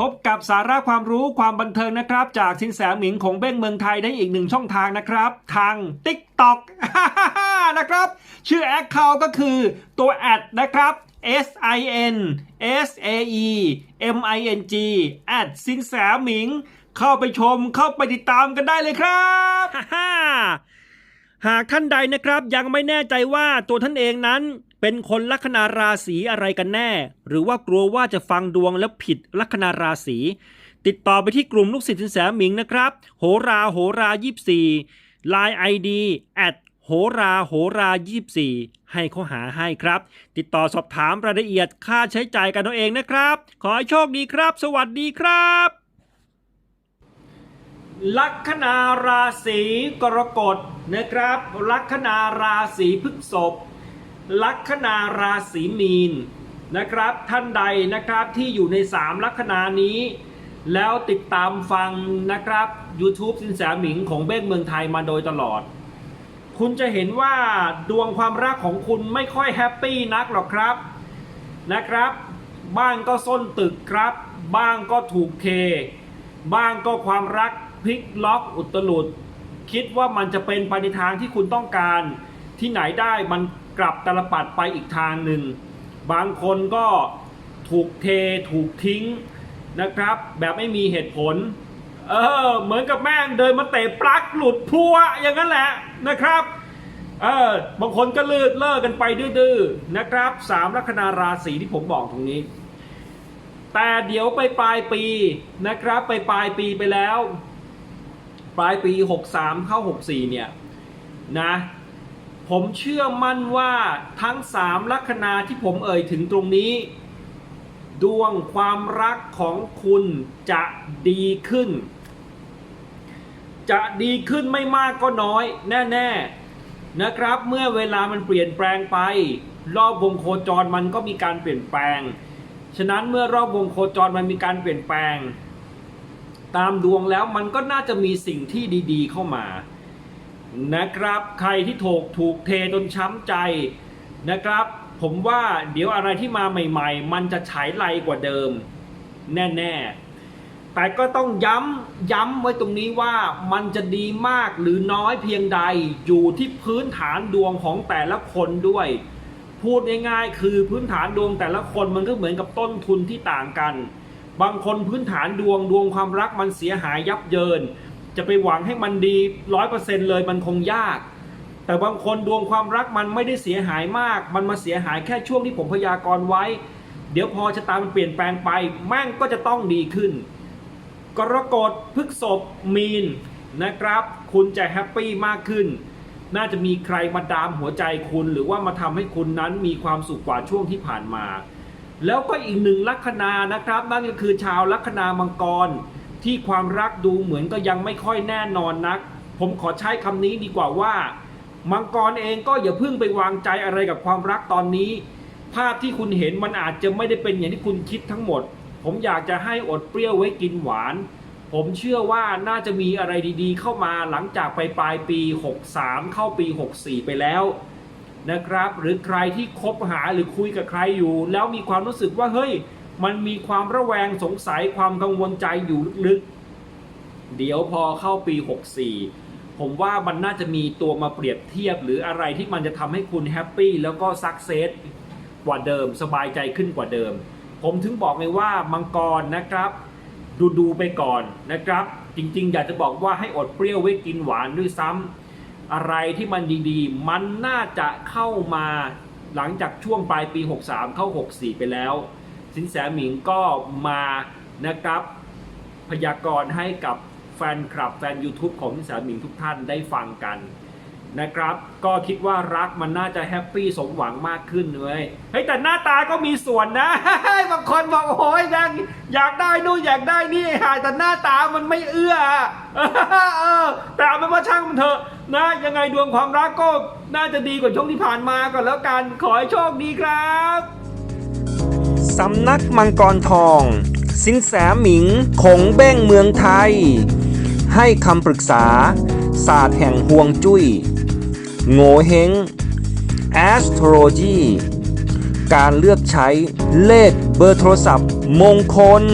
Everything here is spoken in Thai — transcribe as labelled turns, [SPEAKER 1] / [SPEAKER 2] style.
[SPEAKER 1] พบกับสาระความรู้ความบันเทิงนะครับ จากสินแสหมิงของเบ้งเมืองไทยได้อีกหนึ่งช่องทางนะครับ ทาง TikTok นะครับ ชื่อแอคเคาท์ก็คือตัวแอดนะครับ S I N S A E M I N G แอดสินแสหมิง เข้าไปชมเข้าไปติดตามกันได้เลยครับหากท่านใดนะครับยังไม่แน่ใจว่าตัวท่านเองนั้น เป็นคนลัคนาราศีอะไรกันแน่ หรือว่ากลัวว่าจะฟังดวงแล้วผิดลัคนาราศีติดต่อไปที่กลุ่มลูกศิษย์สินแสหมิงนะครับ โหราโหรา24 Line ID at โหราโหรา24ให้เขาหาให้ครับ ติดต่อสอบถามรายละเอียดค่าใช้จ่ายกันเอาเองนะครับ ขอให้โชคดีครับ สวัสดีครับ ลัคนาราศีกรกฎนะครับ ลัคนาราศีพฤษภ ลัคนาราศีมีนนะครับท่านใดนะครับที่อยู่ใน 3 ลัคนานี้ แล้วติดตามฟังนะครับ YouTube สินแสหมิงของเบ้งเมืองไทยมาโดยตลอด คุณจะเห็นว่าดวงความรักของคุณไม่ค่อยแฮปปี้นักหรอกครับนะครับ บ้างก็ส้นตึกครับ บ้างก็ถูกเท บ้างก็ความรักพลิกล็อกอุตลุด คิดว่ามันจะเป็นไปในทางที่คุณต้องการที่ไหนได้มัน กลับตลปัดไปอีกทางหนึ่ง บางคนก็ถูกเทถูกทิ้งนะครับ แบบไม่มีเหตุผล เออ เหมือนกับแม่งเดินมาเตะปลั๊กหลุดพัวอย่างนั้นแหละนะครับเออบางคนก็เลิกเลิกกันไปดื้อๆนะครับสามลัคนาราศีที่ผมบอกตรงนี้ แต่เดี๋ยวไปปลายปีนะครับ ไปปลายปีไปแล้ว ปลายปี 63 เข้า 64 เนี่ยนะ ผมเชื่อมั่นว่าทั้ง3ลัคนาที่ผมเอ่ยถึงตรงนี้ ดวงความรักของคุณจะดีขึ้น จะดีขึ้นไม่มากก็น้อย แน่ๆนะครับ เมื่อเวลามันเปลี่ยนแปลงไป รอบวงโคจรมันก็มีการเปลี่ยนแปลง ฉะนั้นเมื่อรอบวงโคจรมันมีการเปลี่ยนแปลง ตามดวงแล้วมันก็น่าจะมีสิ่งที่ดี ๆ เข้ามา นะครับ ใครที่ถูกถูกเทจนช้ำใจนะครับ ผมว่าเดี๋ยวอะไรที่มาใหม่ ๆ มันจะฉายไลกว่าเดิม แน่ๆ แต่ก็ต้องย้ำย้ำไว้ตรงนี้ว่ามันจะดีมากหรือน้อยเพียงใดอยู่ที่พื้นฐานดวงของแต่ละคนด้วย พูดง่ายๆ คือพื้นฐานดวงแต่ละคนมันก็เหมือนกับต้นทุนที่ต่างกัน บางคนพื้นฐานดวงดวงความรักมันเสียหายยับเยิน จะไปหวังให้มันดีร้อยเปอร์เซ็นเลยมันคงยาก แต่บางคนดวงความรักมันไม่ได้เสียหายมาก มันมาเสียหายแค่ช่วงที่ผมพยากรณ์ไว้ เดี๋ยวพอชะตามันเปลี่ยนแปลงไปแม่งก็จะต้องดีขึ้น กรกฎพฤกษภมีนนะครับ คุณจะแฮปปี้มากขึ้น น่าจะมีใครมาดามหัวใจคุณ หรือว่ามาทำให้คุณนั้นมีความสุขกว่าช่วงที่ผ่านมา แล้วก็อีกหนึ่งลัคนานะครับ นั่นก็คือชาวลัคนามังกร ที่ความรักดูเหมือนก็ยังไม่ค่อยแน่นอนนัก ผมขอใช้คำนี้ดีกว่าว่า มังกรเองก็อย่าเพิ่งไปวางใจอะไรกับความรักตอนนี้ ภาพที่คุณเห็นมันอาจจะไม่ได้เป็นอย่างที่คุณคิดทั้งหมด ผมอยากจะให้อดเปรี้ยวไว้กินหวาน ผมเชื่อว่าน่าจะมีอะไรดีๆ เข้ามาหลังจากไปปลายปี 63 เข้าปี 64 ไปแล้วนะครับ หรือใครที่คบหาหรือคุยกับใครอยู่ แล้วมีความรู้สึกว่าเฮ้ย มันมีความระแวงสงสัยความกังวลใจอยู่ลึกๆ เดี๋ยวพอเข้าปี 64 ผมว่ามันน่าจะมีตัวมาเปรียบเทียบ หรืออะไรที่มันจะทำให้คุณแฮปปี้แล้วก็สักเซสกว่าเดิม สบายใจขึ้นกว่าเดิม ผมถึงบอกเลยว่ามังกรนะครับ ดูดูๆไปก่อนนะครับ จริงๆ อยากจะบอกว่าให้อดเปรี้ยวไว้กินหวานด้วยซ้ำอะไรที่มันดีๆ มันน่าจะเข้ามาหลังจากช่วงปลายปี 63 เข้า 64 ไปแล้ว สินแสหมิงก็มานะครับพยากรณ์ให้กับแฟนคลับแฟน YouTube ของสินแสหมิงทุกท่านได้ฟังกันนะครับ ก็คิดว่ารักมันน่าจะแฮปปี้สมหวังมากขึ้นเลยเฮ้ยแต่หน้าตาก็มีส่วนนะบางคนบอกโอ้ยยังอยากได้นู่นอยากได้นี่หายแต่หน้าตามันไม่เอื้อเออแต่เอาเป็นว่าช่างมันเถอะนะยังไงดวงความรักก็น่าจะดีกว่าช่วงที่ผ่านมาก่อนแล้วกันขอให้โชคดีครับ สำนักมังกรทอง สินแสหมิงคงเบ้งเมืองไทย ให้คำปรึกษา ศาสตร์แห่งห่วงจุย้ยโง่เฮง astrology การเลือกใช้เลขเบอร์โทรศัพท์มงคล